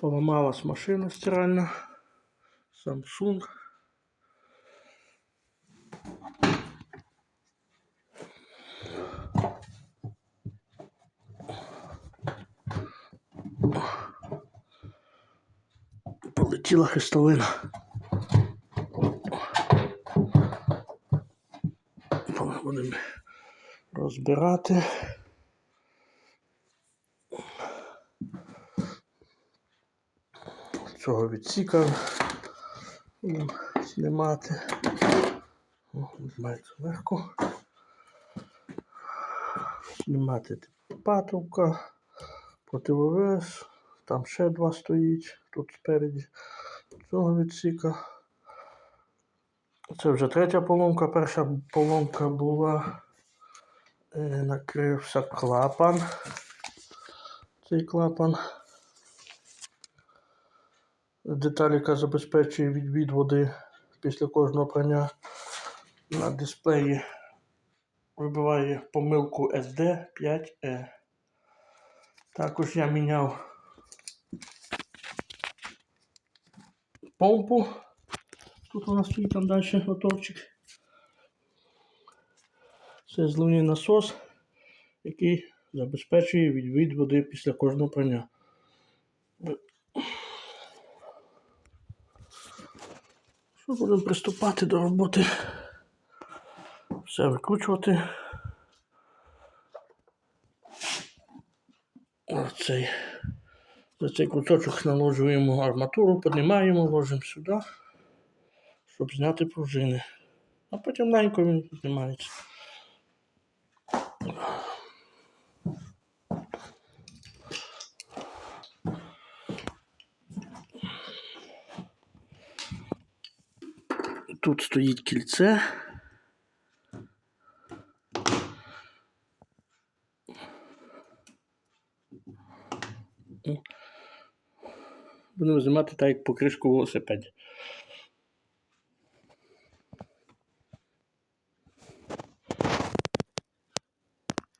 Поламалась машина стиральна. Samsung. Полетіла хрестовина. Будемо розбирати. Цього відсіка будемо знімати. Знімається легко. Знімати патрубка, противовес, там ще два стоїть, тут спереді цього відсіка. Це вже третя поломка. Перша поломка була, е, накрився клапан. Цей клапан. Деталь, яка забезпечує відвід води після кожного прання на дисплеї вибиває помилку SD5E. Також я міняв помпу. Тут у нас стоїть там далі моторчик. Це зливний насос, який забезпечує відвід води після кожного прання. Що будемо приступати до роботи? Все викручувати. Оцей. За цей куточок наложуємо арматуру, піднімаємо, ложимо сюди, щоб зняти пружини. А потім легенько він піднімається. Тут стоїть кільце. Будемо знімати так, як покришку велосипеді.